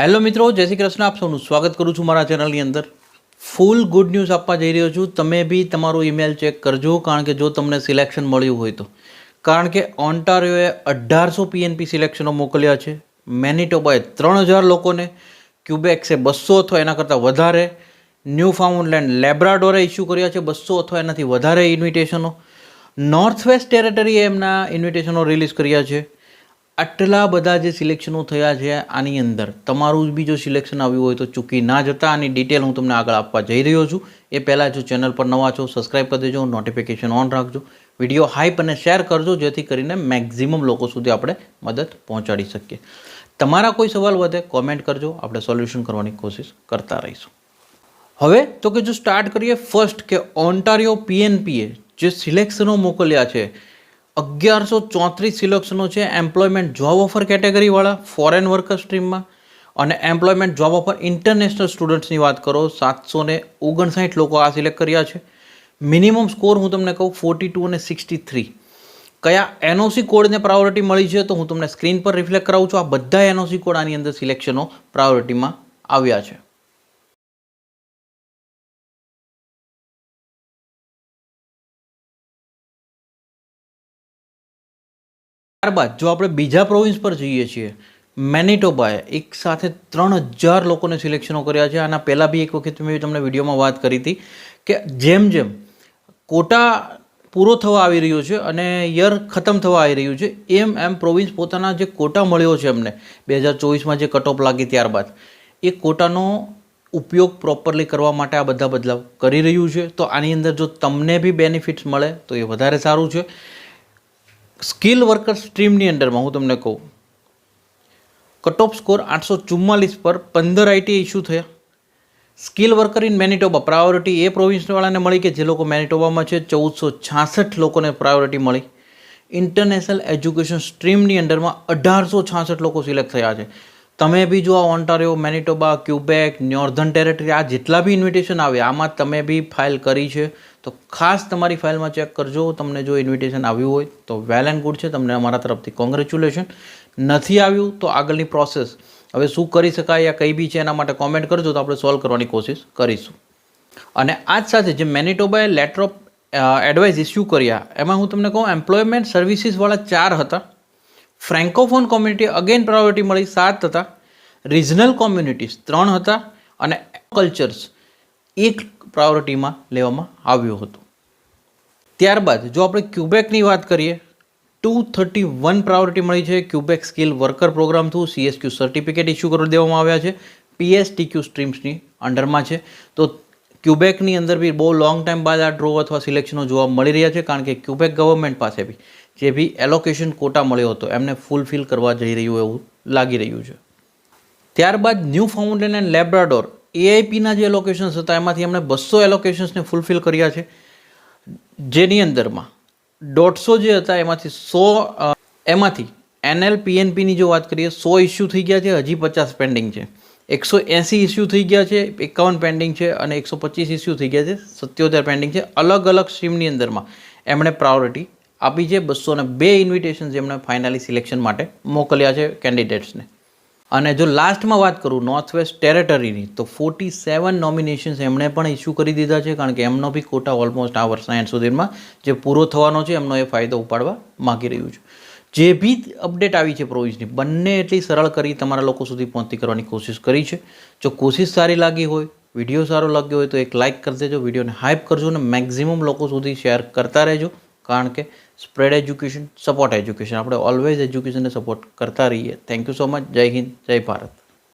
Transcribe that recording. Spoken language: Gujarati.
હેલો મિત્રો, જય શ્રી કૃષ્ણ. આપ સૌનું સ્વાગત કરું છું મારા ચેનલની અંદર. ફૂલ ગુડ ન્યૂઝ આપવા જઈ રહ્યો છું. તમે બી તમારું ઈમેલ ચેક કરજો, કારણ કે જો તમને સિલેક્શન મળ્યું હોય તો. કારણ કે ઓન્ટારિયોએ અઢારસો પીએનપી સિલેક્શનો મોકલ્યા છે. મેનિટોબાએ ત્રણ હજાર લોકોને. ક્યુબેક્સે બસો અથવા એના કરતાં વધારે. ન્યૂ ફાઉન્ડલેન્ડ લેબ્રાડોરે ઇસ્યુ કર્યા છે બસો અથવા એનાથી વધારે ઇન્વિટેશનો નોર્થ વેસ્ટ ટેરેટરીએ એમના ઇન્વિટેશનો રિલીઝ કર્યા છે. આટલા બધા જે સિલેક્શનો થયા છે આની અંદર, તમારું બી જો સિલેક્શન આવ્યું હોય તો ચૂકી ના જતા. આની ડિટેલ હું તમને આગળ આપવા જઈ રહ્યો છું. એ પહેલાં જો ચેનલ પર નવા છો સબસ્ક્રાઈબ કરી દેજો નોટિફિકેશન ઓન રાખજો. વીડિયો હાઈપ અને શેર કરજો, જેથી કરીને મેક્ઝિમમ લોકો સુધી આપણે મદદ પહોંચાડી શકીએ. તમારા કોઈ સવાલ વધે કોમેન્ટ કરજો. આપણે સોલ્યુશન કરવાની કોશિશ કરતા રહીશું. હવે તો કે જો સ્ટાર્ટ કરીએ ફર્સ્ટ કે ઓન્ટારિયો પીએનપીએ જે સિલેક્શનો મોકલ્યા છે અગિયારસો ચોત્રીસ સિલેક્શનો છે એમ્પ્લોયમેન્ટ જોબ ઓફર કેટેગરીવાળા ફોરેન વર્કર સ્ટ્રીમમાં. અને એમ્પ્લોયમેન્ટ જોબ ઓફર ઇન્ટરનેશનલ સ્ટુડન્ટ્સની વાત કરો, સાતસો ને ઓગણસાઠ લોકો આ સિલેક્ટ કર્યા છે. મિનિમમ સ્કોર હું તમને કહું, ફોર્ટી ટુ અને સિક્સટી થ્રી. કયા એનઓસી કોડને પ્રાયોરિટી મળી છે તો હું તમને સ્ક્રીન પર રિફ્લેક્ટ કરાવું છું. આ બધા એનઓસી કોડ આની અંદર સિલેક્શનો પ્રાયોરિટીમાં આવ્યા છે. ત્યારબાદ જો આપણે બીજા પ્રોવિન્સ પર જઈએ છીએ મેનિટોબાએ એક સાથે ત્રણ હજાર લોકોને સિલેક્શનો કર્યા છે. આના પહેલાં બી એક વખત મેં તમને વિડીયોમાં વાત કરી હતી કે જેમ જેમ કોટા પૂરો થવા આવી રહ્યો છે અને યર ખતમ થવા આવી રહ્યું છે, એમ એમ પ્રોવિન્સ પોતાના જે કોટા મળ્યો છે એમને, બે હજાર ચોવીસમાં જે કટઓફ લાગી ત્યારબાદ એ કોટાનો ઉપયોગ પ્રોપરલી કરવા માટે આ બધા બદલાવ કરી રહ્યું છે. તો આની અંદર જો તમને બી બેનિફિટ્સ મળે તો એ વધારે સારું છે. સ્કિલ વર્કર સ્ટ્રીમની અંડરમાં હું તમને કહું કટ ઓફ સ્કોર આઠસો ચુમ્માલીસ પર પંદર આઈટી ઇસ્યુ થયા. Skill worker in Manitoba. Priority એ પ્રોવિન્સવાળાને મળી કે જે લોકો મેનિટોબામાં છે, ચૌદસો છાસઠ લોકોને પ્રાયોરિટી મળી. ઇન્ટરનેશનલ એજ્યુકેશન સ્ટ્રીમની અંડરમાં અઢારસો છાસઠ લોકો સિલેક્ટ થયા છે. તમે બી જો આ Ontario, Manitoba, Quebec, Northern Territory, આ જેટલા બી ઇન્વિટેશન આવે આમાં તમે બી ફાઇલ કરી છે. તો ખાસ તમારી ફાઇલમાં ચેક કરજો, તમને જો ઇન્વિટેશન આવ્યું હોય તો વેલ એન્ડ ગુડ છે, તમને અમારા તરફથી કોંગ્રેચ્યુલેશન નથી આવ્યું તો આગળની પ્રોસેસ હવે શું કરી શકાય યા કઈ બી છે એના માટે કોમેન્ટ કરજો તો આપણે સોલ્વ કરવાની કોશિશ કરીશું. અને આ જ સાથે જે મેનિટોબાએ લેટર ઓફ એડવાઇસ ઇસ્યુ કર્યા, એમાં હું તમને કહું એમ્પ્લોયમેન્ટ સર્વિસીસવાળા ચાર હતા. ફ્રેન્કોફોન કોમ્યુનિટી અગેન પ્રાયોરિટી મળી સાત હતા. રિજનલ કોમ્યુનિટીઝ ત્રણ હતા. અને કલ્ચર્સ એક પ્રાયોરિટીમાં લેવામાં આવ્યું હતું. ત્યારબાદ જો આપણે ક્યુબેકની વાત કરીએ, ટુ થર્ટી વન પ્રાયોરિટી મળી છે. Quebec skill worker program through CSQ certificate issue કરી દેવામાં આવ્યા છે. પીએસટીક્યુ સ્ટ્રીમ્સની અંડરમાં છે. તો ક્યુબેકની અંદર બી બહુ લોંગ ટાઈમ બાદ આ ડ્રો અથવા સિલેક્શનો જોવા મળી રહ્યા છે. કારણ કે ક્યુબેક ગવર્મેન્ટ પાસે બી જે બી એલોકેશન કોટા મળ્યો હતો, એમને ફૂલફિલ કરવા જઈ રહ્યું એવું લાગી રહ્યું છે. ત્યારબાદ ન્યૂ ફાઉન્ડેન એન્ડ લેબ્રાડોર એઆઈપીના જે એલોકેશન્સ હતા, એમાંથી એમણે બસો એલોકેશન્સને ફૂલફિલ કર્યા છે. જેની અંદરમાં દોઢસો જે હતા, એમાંથી સો એમાંથી એનએલ પીએનપીની જો વાત કરીએ, સો ઇસ્યુ થઈ ગયા છે, હજી પચાસ પેન્ડિંગ છે. એકસો એંસી ઇસ્યુ થઈ ગયા છે, એકાવન પેન્ડિંગ છે અને એકસો પચીસ ઇસ્યુ થઈ ગયા છે, સત્યોતેર પેન્ડિંગ છે. અલગ અલગ સ્ટ્રીમની અંદરમાં એમણે પ્રાયોરિટી આપી છે બસો અને બે ઇન્વિટેશન્સ એમણે ફાઇનલી સિલેક્શન માટે મોકલ્યા છે કેન્ડિડેટ્સને અને જો લાસ્ટમાં વાત કરું નોર્થ વેસ્ટ ટેરેટરીની તો ફોર્ટી સેવન નોમિનેશન્સ એમણે પણ ઇસ્યુ કરી દીધા છે, કારણ કે એમનો બી કોટા ઓલમોસ્ટ આ વર્ષના એન્ડ સુધીમાં જે પૂરો થવાનો છે, એમનો એ ફાયદો ઉપાડવા માગી રહ્યું છે. જે બી અપડેટ આવી છે પ્રોવિઝની બંને એટલી સરળ કરી તમારા લોકો સુધી પહોંચતી કરવાની કોશિશ કરી છે. જો કોશિશ સારી લાગી હોય વીડિયો સારો લાગ્યો હોય, તો એક લાઇક કરી દેજો વિડીયોને હાઇપ કરજો અને મેક્ઝિમમ લોકો સુધી શેર કરતા રહેજો. કારણ કે સ્પ્રેડ એજ્યુકેશન સપોર્ટ એજ્યુકેશન આપણે ઓલવેઝ એજ્યુકેશનને સપોર્ટ કરતા રહીએ. થેન્ક યુ સો મચ જય હિન્દ, જય ભારત.